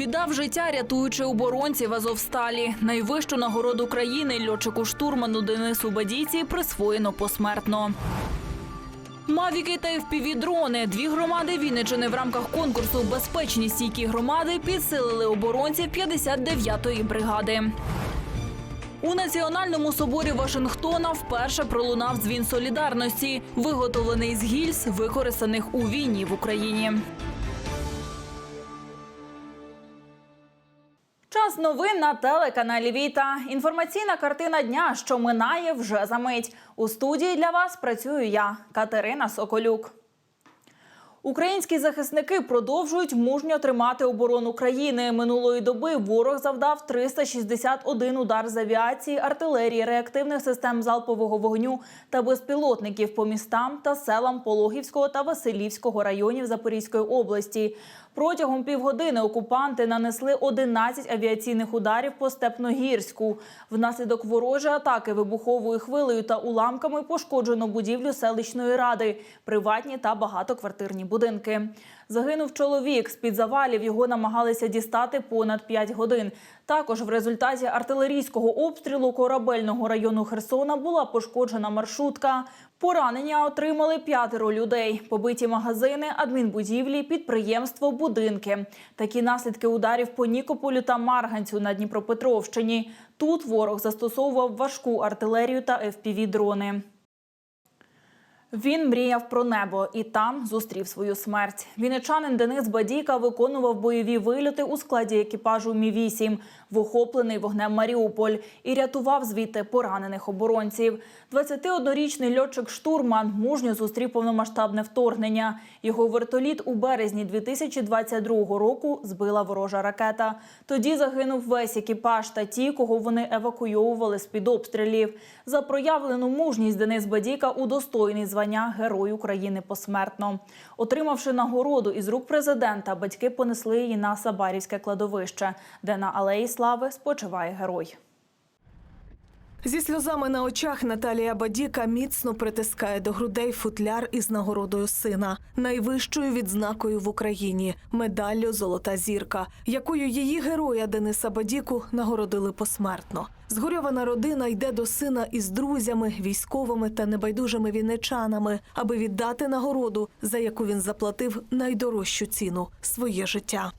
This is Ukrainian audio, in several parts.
Віддав життя, рятуючи оборонців Азовсталі. Найвищу нагороду країни льотчику штурману Денису Бадійці присвоєно посмертно. Мавіки та FPV-дрони. Дві громади Вінничини в рамках конкурсу Безпечні стійкі громади підсилили оборонців 59-ї бригади. У Національному соборі Вашингтона вперше пролунав дзвін солідарності, виготовлений з гільз, використаних у війні в Україні. Час новин на телеканалі Віта. Інформаційна картина дня, що минає вже за мить. У студії для вас працюю я, Катерина Соколюк. Українські захисники продовжують мужньо тримати оборону країни. Минулої доби ворог завдав 361 удар з авіації, артилерії, реактивних систем залпового вогню та безпілотників по містам та селам Пологівського та Василівського районів Запорізької області. Протягом півгодини окупанти нанесли 11 авіаційних ударів по Степногірську. Внаслідок ворожої атаки вибуховою хвилею та уламками пошкоджено будівлю селищної ради, приватні та багатоквартирні будинки. Загинув чоловік. З під завалів його намагалися дістати понад 5 годин. Також в результаті артилерійського обстрілу корабельного району Херсона була пошкоджена маршрутка. Поранення отримали п'ятеро людей. Побиті магазини, адмінбудівлі, підприємство, будинки. Такі наслідки ударів по Нікополю та Марганцю на Дніпропетровщині. Тут ворог застосовував важку артилерію та FPV-дрони. Він мріяв про небо і там зустрів свою смерть. Вінничанин Денис Бадійка виконував бойові вильоти у складі екіпажу Мі 8 в охоплений вогнем Маріуполь і рятував звідти поранених оборонців. 21-річний льотчик штурман мужньо зустрів повномасштабне вторгнення. Його вертоліт у березні 2022 року збила ворожа ракета. Тоді загинув весь екіпаж та ті, кого вони евакуйовували з під обстрілів. За проявлену мужність Денис Бадійка удостоєний звання Герой України посмертно. Отримавши нагороду із рук президента, батьки понесли її на Сабарівське кладовище, де на алеї слави спочиває герой. Зі сльозами на очах Наталія Бадіка міцно притискає до грудей футляр із нагородою сина, найвищою відзнакою в Україні медаллю Золота зірка, якою її героя Дениса Бадіку нагородили посмертно. Згорьована родина йде до сина із друзями, військовими та небайдужими вінничанами, аби віддати нагороду, за яку він заплатив найдорожчу ціну своє життя.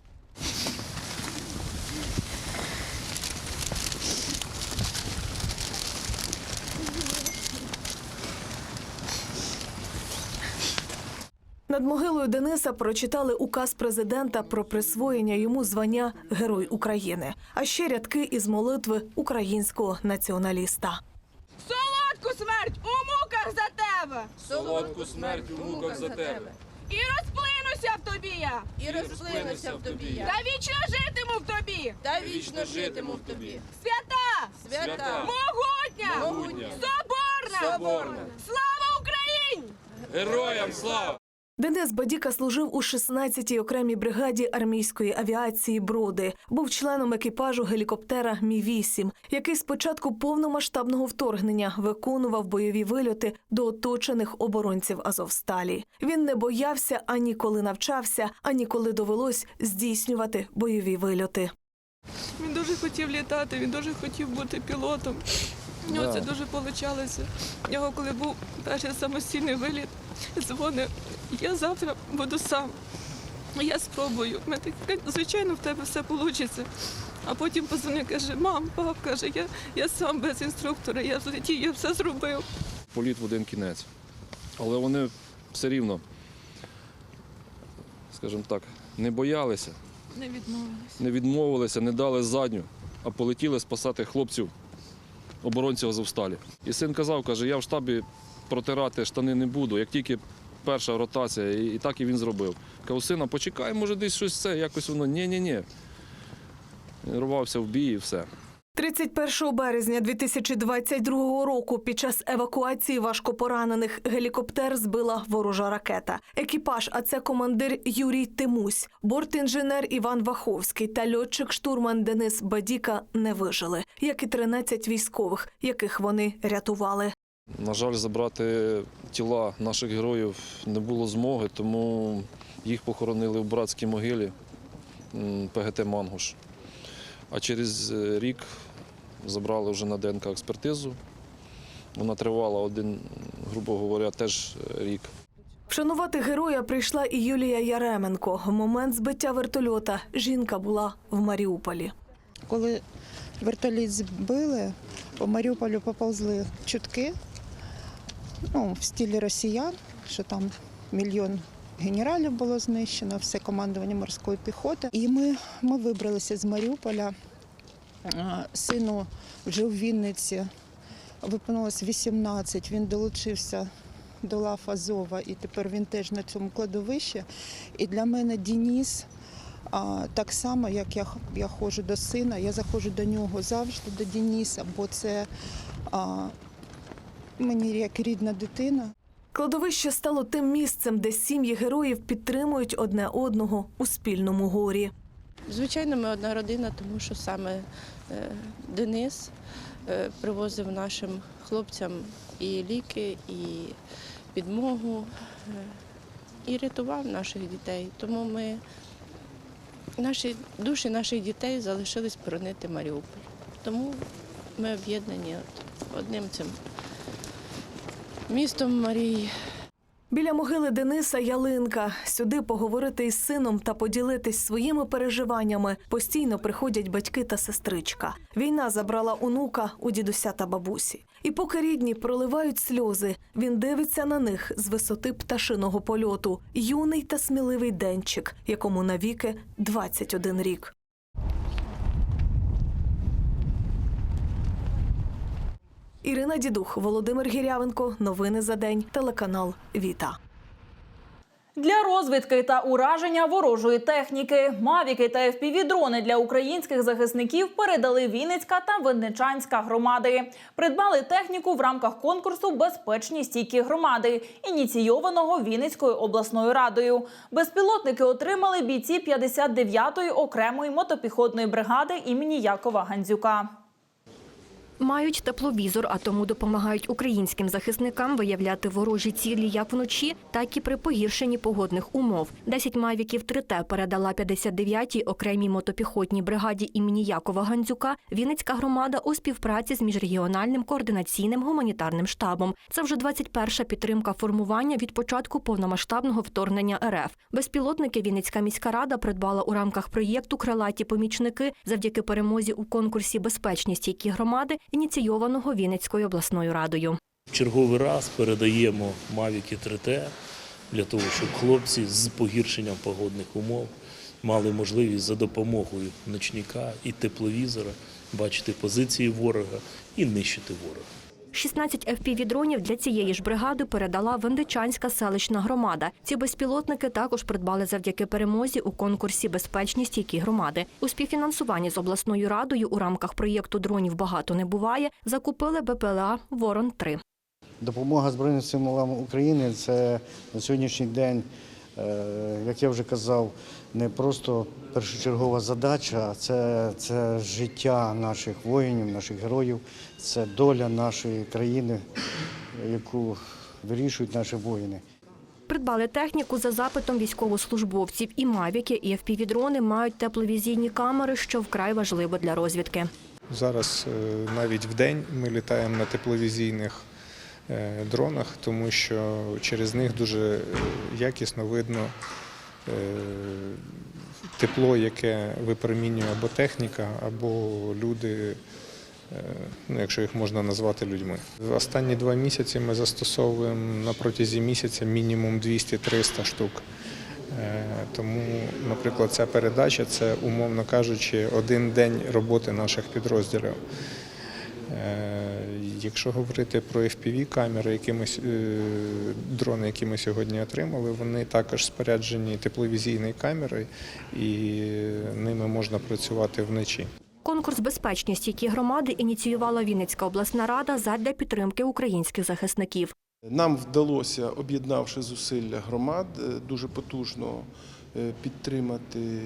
Над могилою Дениса прочитали указ президента про присвоєння йому звання Герой України, а ще рядки із молитви українського націоналіста. Солодку смерть у муках за тебе! Солодку смерть у муках за тебе. І розплинуся в тобі я! І розплинуся в тобі я. Та вічно житиму в тобі! Та вічно житиму в тобі. Свята! Свята, Могутня! Могутня! Соборна! Соборна! Слава Україні! Героям слава! Денис Бадіка служив у 16-й окремій бригаді армійської авіації Броди. Був членом екіпажу гелікоптера Мі 8 який з початку повномасштабного вторгнення виконував бойові вильоти до оточених оборонців Азовсталі. Він не боявся ані коли навчався, ані коли довелось здійснювати бойові вильоти. Він дуже хотів літати, він дуже хотів бути пілотом. Нього це дуже вийшло. У нього, коли був перший самостійний виліт, дзвонив, я завтра буду сам. Я спробую. Ми так, звичайно, в тебе все вийде. А потім позвонив, каже, мам, пап, каже, я, я сам без інструктора, я злетів, я все зробив. політ в один кінець. Але вони все рівно, скажімо так, не боялися, Не відмовилась. не відмовилися, не дали задню, а полетіли спасати хлопців, оборонців Азовсталі. І син казав, каже, я в штабі протирати штани не буду, як тільки перша ротація, і, так і він зробив. Кажу, сина, почекай, може десь щось це, якось воно, ні-ні-ні. Рвався в бій і все. 31 березня 2022 року під час евакуації важкопоранених гелікоптер збила ворожа ракета. Екіпаж, а це командир Юрій Тимусь, бортінженер Іван Ваховський та льотчик-штурман Денис Бадіка не вижили, як і 13 військових, яких вони рятували. На жаль, забрати тіла наших героїв не було змоги, тому їх похоронили в братській могилі ПГТ Мангуш. А через е, рік забрали вже на ДНК експертизу. Вона тривала один, грубо говоря, теж е, рік. Вшанувати героя прийшла і Юлія Яременко. В момент збиття вертольота жінка була в Маріуполі. Коли вертоліт збили, по Маріуполю поповзли чутки ну, в стилі росіян, що там мільйон генералів було знищено, все командування морської піхоти. І ми, ми вибралися з Маріуполя. Сину вже у Вінниці виповнилось 18, він долучився до лав Азова, і тепер він теж на цьому кладовищі. І для мене Дініс так само, як я, я ходжу до сина, я заходжу до нього завжди, до Дініса, бо це а, мені як рідна дитина. Кладовище стало тим місцем, де сім'ї героїв підтримують одне одного у спільному горі. Звичайно, ми одна родина, тому що саме е, Денис е, привозив нашим хлопцям і ліки, і підмогу, е, і рятував наших дітей. Тому ми, наші душі наших дітей залишились боронити Маріуполь. Тому ми об'єднані одним цим містом Марії. Біля могили Дениса ялинка. Сюди поговорити із сином та поділитись своїми переживаннями постійно приходять батьки та сестричка. Війна забрала онука у дідуся та бабусі. І поки рідні проливають сльози, він дивиться на них з висоти пташиного польоту. Юний та сміливий денчик, якому навіки 21 рік. Ірина Дідух, Володимир Гірявенко. Новини за день. Телеканал Віта. Для розвідки та ураження ворожої техніки мавіки та FPV-дрони для українських захисників передали Вінницька та Винничанська громади. Придбали техніку в рамках конкурсу Безпечні стійкі громади, ініційованого Вінницькою обласною радою. Безпілотники отримали бійці 59-ї окремої мотопіхотної бригади імені Якова Гандзюка. Мають тепловізор, а тому допомагають українським захисникам виявляти ворожі цілі як вночі, так і при погіршенні погодних умов. 10 мавіків 3Т передала 59-й окремій мотопіхотній бригаді імені Якова Гандзюка Вінницька громада у співпраці з міжрегіональним координаційним гуманітарним штабом. Це вже 21-ша підтримка формування від початку повномасштабного вторгнення РФ. Безпілотники Вінницька міська рада придбала у рамках проєкту Крилаті помічники завдяки перемозі у конкурсі Безпечні стійкі громади, ініційованого Вінницькою обласною радою. Черговий раз передаємо Мавіки 3Т для того, щоб хлопці з погіршенням погодних умов мали можливість за допомогою ночника і тепловізора бачити позиції ворога і нищити ворога. 16 FPV-дронів для цієї ж бригади передала Вендичанська селищна громада. Ці безпілотники також придбали завдяки перемозі у конкурсі Безпечні стійкі громади. У співфінансуванні з обласною радою у рамках проєкту дронів багато не буває. Закупили БПЛА Ворон 3 Допомога Збройним силам України це на сьогоднішній день, е, як я вже казав, не просто першочергова задача, а це, це життя наших воїнів, наших героїв, це доля нашої країни, яку вирішують наші воїни. Придбали техніку за запитом військовослужбовців. І мавіки, і FPV-дрони мають тепловізійні камери, що вкрай важливо для розвідки. Зараз е, навіть в день ми літаємо на тепловізійних е, дронах, тому що через них дуже е, якісно видно тепло, яке випромінює або техніка, або люди, ну, якщо їх можна назвати людьми. Останні два місяці ми застосовуємо на протязі місяця мінімум 200-300 штук. Е, Тому, наприклад, ця передача це, умовно кажучи, один день роботи наших підрозділів. Е, Якщо говорити про ми, е, дрони, які ми сьогодні отримали, вони також споряджені тепловізійною камерою, і ними можна працювати вночі. Конкурс Безпечні стійкі громади ініціювала Вінницька обласна рада задля підтримки українських захисників. Нам вдалося, об'єднавши зусилля громад, е, дуже потужно е, підтримати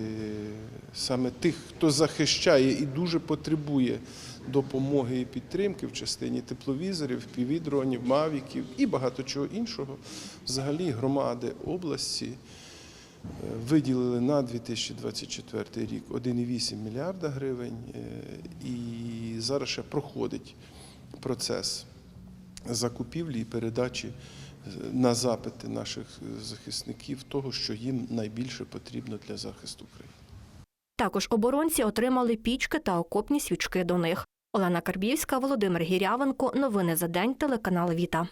саме тих, хто захищає і дуже потребує допомоги і підтримки в частині тепловізорів, півдронів, мавіків і багато чого іншого. Взагалі громади області виділили на 2024 рік 1,8 мільярда гривень, е, і зараз ще проходить процес закупівлі і передачі е, на запити наших захисників того, що їм найбільше потрібно для захисту країни. Також оборонці отримали пічки та окопні свічки до них. Олена Карбівська, Володимир Гірявенко. Новини за день. Телеканал Віта.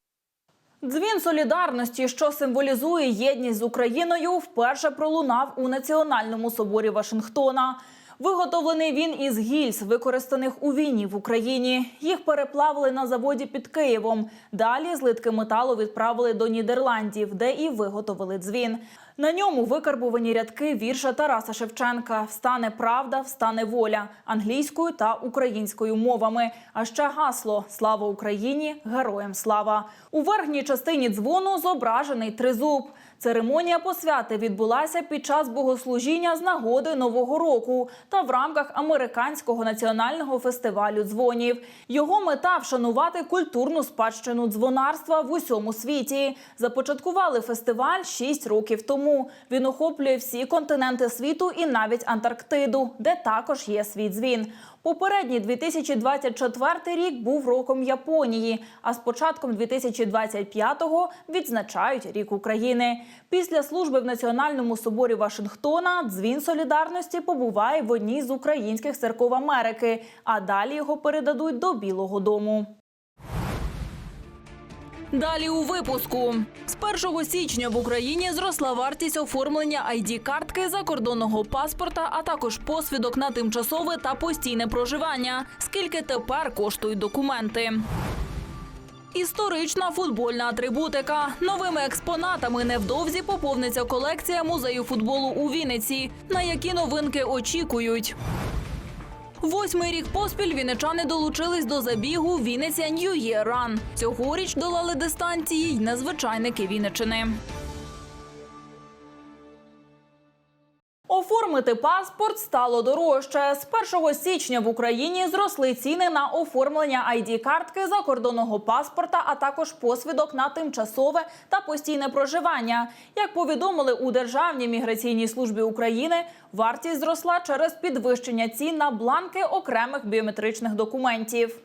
Дзвін солідарності, що символізує єдність з Україною, вперше пролунав у Національному соборі Вашингтона. Виготовлений він із гільз, використаних у війні в Україні. Їх переплавили на заводі під Києвом. Далі злитки металу відправили до Нідерландів, де і виготовили дзвін. На ньому викарбувані рядки вірша Тараса Шевченка Встане правда, встане воля англійською та українською мовами. А ще гасло Слава Україні! Героям слава! У верхній частині дзвону зображений тризуб. Церемонія посвяти відбулася під час богослужіння з нагоди Нового року та в рамках американського національного фестивалю дзвонів. Його мета вшанувати культурну спадщину дзвонарства в усьому світі. Започаткували фестиваль 6 років тому. Він охоплює всі континенти світу і навіть Антарктиду, де також є свій дзвін. Попередній 2024 рік був роком Японії, а з початком 2025-го відзначають рік України. Після служби в Національному соборі Вашингтона дзвін солідарності побуває в одній з українських церков Америки, а далі його передадуть до Білого Дому. Далі у випуску 1 січня в Україні зросла вартість оформлення id картки закордонного паспорта, а також посвідок на тимчасове та постійне проживання. Скільки тепер коштують документи? Історична футбольна атрибутика. Новими експонатами невдовзі поповниться колекція музею футболу у Вінниці. На які новинки очікують? Восьмий рік поспіль вінничани долучились до забігу Вінниця Нью Year Ран. Цьогоріч долали дистанції й незвичайники Вінничини. Оформити паспорт стало дорожче. З 1 січня в Україні зросли ціни на оформлення id картки закордонного паспорта, а також посвідок на тимчасове та постійне проживання. Як повідомили у Державній міграційній службі України, вартість зросла через підвищення цін на бланки окремих біометричних документів.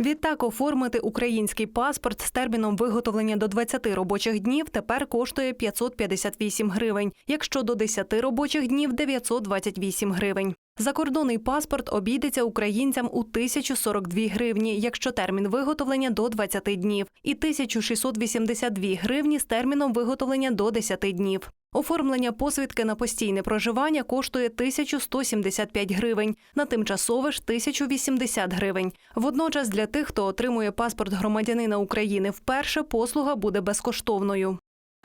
Відтак оформити український паспорт з терміном виготовлення до 20 робочих днів тепер коштує 558 гривень, якщо до 10 робочих днів 928 гривень. Закордонний паспорт обійдеться українцям у 1042 гривні, якщо термін виготовлення до 20 днів, і 1682 гривні з терміном виготовлення до 10 днів. Оформлення посвідки на постійне проживання коштує 1175 гривень, на тимчасове ж 1080 гривень. Водночас для тих, хто отримує паспорт громадянина України вперше, послуга буде безкоштовною.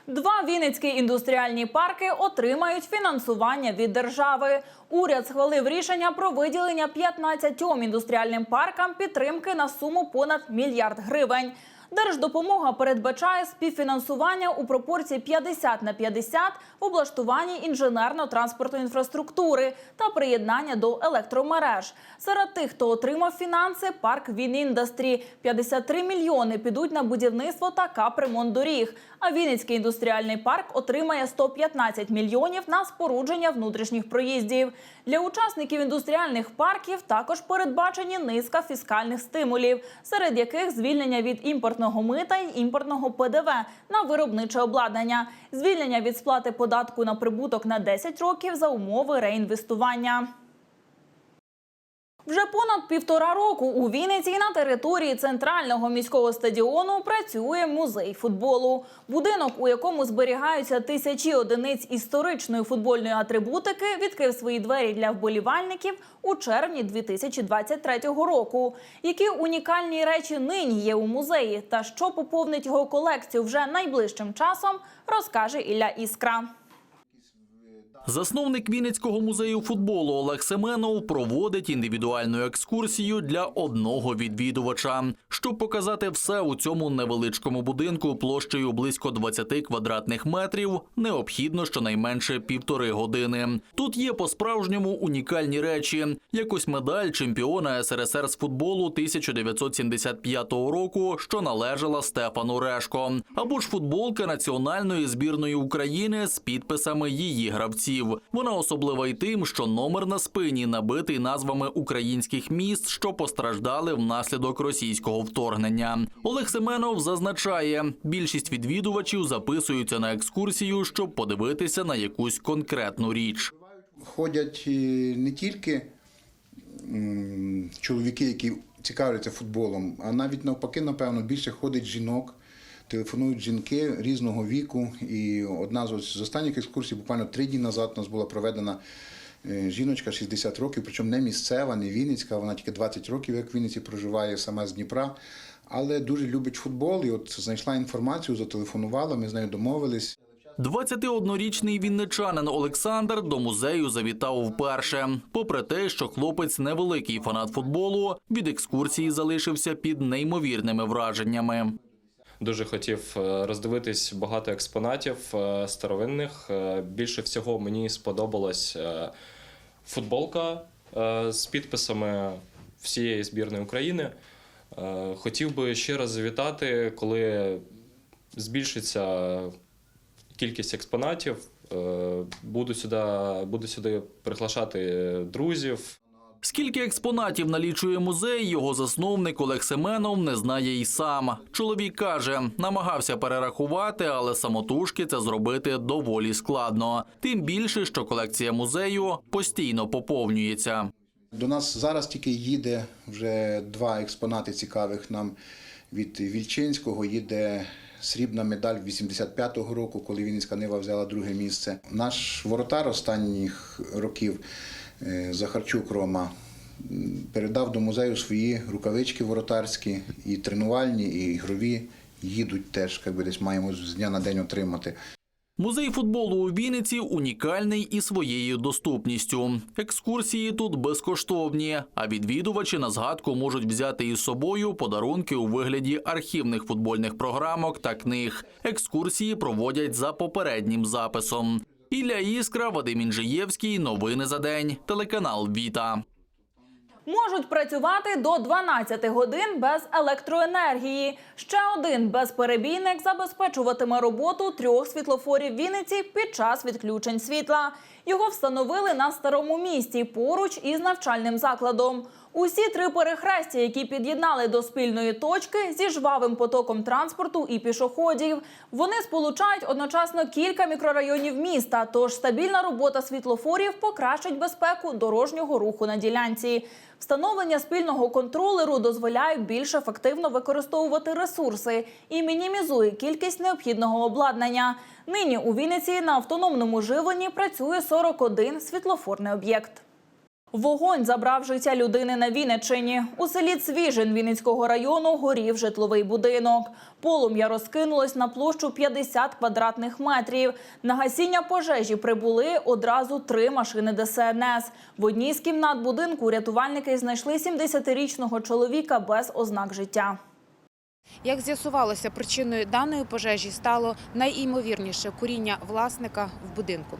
Два вінницькі індустріальні парки отримають фінансування від держави. Уряд схвалив рішення про виділення 15 індустріальним паркам підтримки на суму понад мільярд гривень. Держдопомога передбачає співфінансування у пропорції 50 на 50 в облаштуванні інженерно-транспортної інфраструктури та приєднання до електромереж. Серед тих, хто отримав фінанси, парк Вініндастрі. 53 мільйони підуть на будівництво та капремонт доріг. А Вінницький індустріальний парк отримає 115 мільйонів на спорудження внутрішніх проїздів. Для учасників індустріальних парків також передбачені низка фіскальних стимулів, серед яких звільнення від імпортного мита й імпортного ПДВ на виробниче обладнання, звільнення від сплати податку на прибуток на 10 років за умови реінвестування. Вже понад півтора року у Вінниці на території центрального міського стадіону працює музей футболу. Будинок, у якому зберігаються тисячі одиниць історичної футбольної атрибутики, відкрив свої двері для вболівальників у червні 2023 року. Які унікальні речі нині є у музеї, та що поповнить його колекцію вже найближчим часом, розкаже Ілля Іскра. Засновник Вінницького музею футболу Олег Семенов проводить індивідуальну екскурсію для одного відвідувача, щоб показати все у цьому невеличкому будинку площею близько 20 квадратних метрів. Необхідно щонайменше півтори години. Тут є по-справжньому унікальні речі, як ось медаль чемпіона СРСР з футболу 1975 року, що належала Стефану Решко, або ж футболка національної збірної України з підписами її гравців. Вона особлива й тим, що номер на спині набитий назвами українських міст, що постраждали внаслідок російського вторгнення. Олег Семенов зазначає, більшість відвідувачів записуються на екскурсію, щоб подивитися на якусь конкретну річ. ходять е, не тільки чоловіки, які цікавляться футболом, а навіть навпаки, напевно, більше ходить жінок. Телефонують жінки різного віку. І одна з останніх екскурсій, буквально три дні назад, у нас була проведена е, жіночка 60 років, причому не місцева, не Вінницька, вона тільки 20 років, як в Вінниці проживає, сама з Дніпра, але дуже любить футбол. І от знайшла інформацію, зателефонувала, ми з нею домовились. 21-річний вінничанин Олександр до музею завітав вперше. Попри те, що хлопець невеликий фанат футболу, від екскурсії залишився під неймовірними враженнями. Дуже хотів е, роздивитись багато експонатів е, старовинних. Е, Більше всього мені сподобалась футболка з підписами всієї збірної України. Хотів би ще раз завітати, коли збільшиться кількість експонатів. Буду сюди, буду сюди приглашати друзів. Скільки експонатів налічує музей, його засновник Олег Семенов не знає й сам. Чоловік каже, намагався перерахувати, але самотужки це зробити доволі складно. Тим більше, що колекція музею постійно поповнюється. До нас зараз тільки їде вже два експонати цікавих нам від Вільчинського. Їде срібна медаль 85-го року, коли Вінницька Нива взяла друге місце. Наш воротар останніх років Захарчук Рома передав до музею свої рукавички воротарські, і тренувальні, і ігрові. Їдуть теж, якби десь маємо з дня на день отримати. Музей футболу у Вінниці унікальний і своєю доступністю. Екскурсії тут безкоштовні, а відвідувачі на згадку можуть взяти із собою подарунки у вигляді архівних футбольних програмок та книг. Екскурсії проводять за попереднім записом. Ілля Іскра, Вадим Інжиєвський. Новини за день. Телеканал Віта. Можуть працювати до 12 годин без електроенергії. Ще один безперебійник забезпечуватиме роботу трьох світлофорів Вінниці під час відключень світла. Його встановили на старому місті поруч із навчальним закладом. Усі три перехрестя, які під'єднали до спільної точки зі жвавим потоком транспорту і пішоходів. Вони сполучають одночасно кілька мікрорайонів міста. Тож стабільна робота світлофорів покращить безпеку дорожнього руху на ділянці. Встановлення спільного контролеру дозволяє більш ефективно використовувати ресурси і мінімізує кількість необхідного обладнання. Нині у Вінниці на автономному живленні працює 41 світлофорний об'єкт. Вогонь забрав життя людини на Вінниччині. У селі Цвіжин Вінницького району горів житловий будинок. Полум'я розкинулось на площу 50 квадратних метрів. На гасіння пожежі прибули одразу три машини ДСНС. В одній з кімнат будинку рятувальники знайшли 70-річного чоловіка без ознак життя. Як з'ясувалося, причиною даної пожежі стало найімовірніше куріння власника в будинку.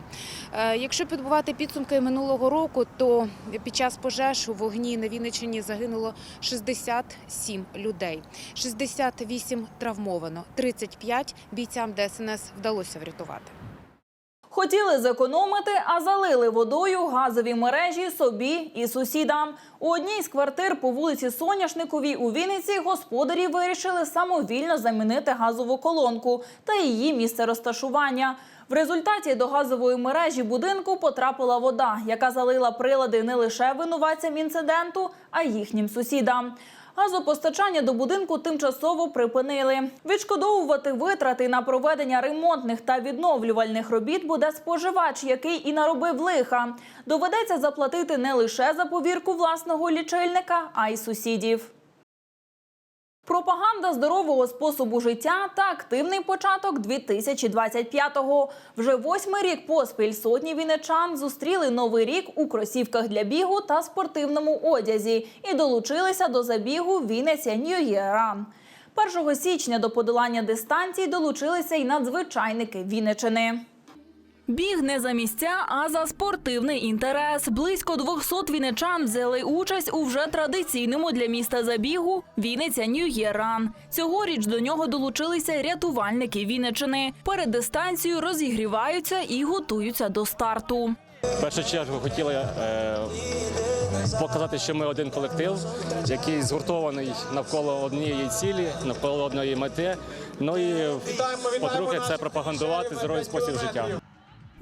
Е, Якщо підбувати підсумки минулого року, то під час пожеж у вогні на Вінниччині загинуло 67 людей, 68 травмовано, 35 бійцям ДСНС вдалося врятувати. Хотіли зекономити, а залили водою газові мережі собі і сусідам. У одній з квартир по вулиці Соняшниковій у Вінниці господарі вирішили самовільно замінити газову колонку та її місце розташування. В результаті до газової мережі будинку потрапила вода, яка залила прилади не лише винуватцям інциденту, а їхнім сусідам. Газопостачання до будинку тимчасово припинили. Відшкодовувати витрати на проведення ремонтних та відновлювальних робіт буде споживач, який і наробив лиха. Доведеться заплатити не лише за повірку власного лічильника, а й сусідів. Пропаганда здорового способу життя та активний початок 2025-го. Вже восьмий рік поспіль сотні вінничан зустріли новий рік у кросівках для бігу та спортивному одязі і долучилися до забігу Вінниця Year Run. 1 січня до подолання дистанцій долучилися й надзвичайники Вінничини. Біг не за місця, а за спортивний інтерес. Близько 200 вінничан взяли участь у вже традиційному для міста забігу Вінниця Run. Цьогоріч до нього долучилися рятувальники Вінничини. Перед дистанцією розігріваються і готуються до старту. В першу чергу хотіли е, показати, що ми один колектив, який згуртований навколо однієї цілі, навколо одної мети. Ну і потрохи це пропагандувати здоровий спосіб життя.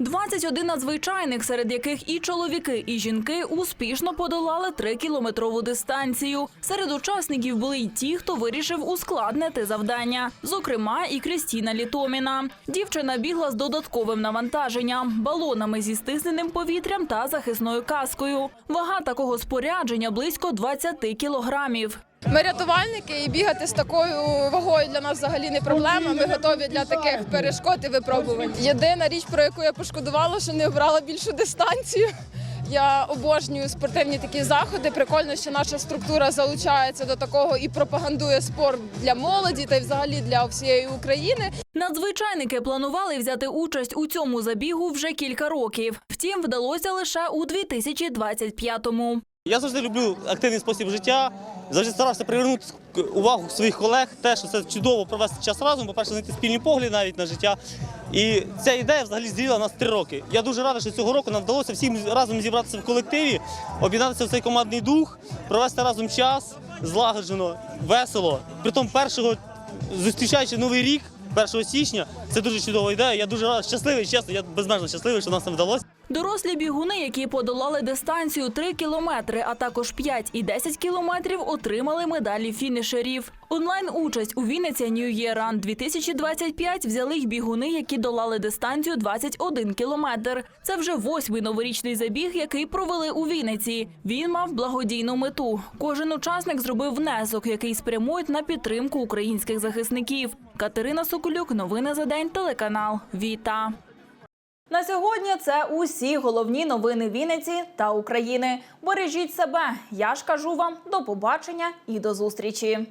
21 надзвичайник, серед яких і чоловіки, і жінки успішно подолали 3-кілометрову дистанцію. Серед учасників були й ті, хто вирішив ускладнити завдання. Зокрема, і Крістіна Літоміна. Дівчина бігла з додатковим навантаженням, балонами зі стисненим повітрям та захисною каскою. Вага такого спорядження близько 20 кілограмів. Ми рятувальники і бігати з такою вагою для нас взагалі не проблема. Ми готові для таких перешкод і випробувань. Єдина річ, про яку я пошкодувала, що не обрала більшу дистанцію. Я обожнюю спортивні такі заходи. Прикольно, що наша структура залучається до такого і пропагандує спорт для молоді та й взагалі для всієї України. Надзвичайники планували взяти участь у цьому забігу вже кілька років. Втім, вдалося лише у 2025-му. Я завжди люблю активний спосіб життя. Завжди старався привернути увагу своїх колег, те, що це чудово провести час разом, по-перше, знайти спільні погляди навіть на життя. І ця ідея взагалі зділила нас три роки. Я дуже радий, що цього року нам вдалося всім разом зібратися в колективі, об'єднатися в цей командний дух, провести разом час злагоджено, весело. Притом першого зустрічаючи новий рік, 1 січня, це дуже чудова ідея. Я дуже радий, щасливий, чесно, я безмежно щасливий, що нам це вдалося. Дорослі бігуни, які подолали дистанцію 3 кілометри, а також 5 і 10 кілометрів, отримали медалі фінішерів. Онлайн участь у Вінниця New Year Run 2025 взяли й бігуни, які долали дистанцію 21 кілометр. Це вже восьмий новорічний забіг, який провели у Вінниці. Він мав благодійну мету. Кожен учасник зробив внесок, який спрямують на підтримку українських захисників. Катерина Соколюк, новини за день, телеканал Віта. На сьогодні це усі головні новини Вінниці та України. Бережіть себе. Я ж кажу вам до побачення і до зустрічі.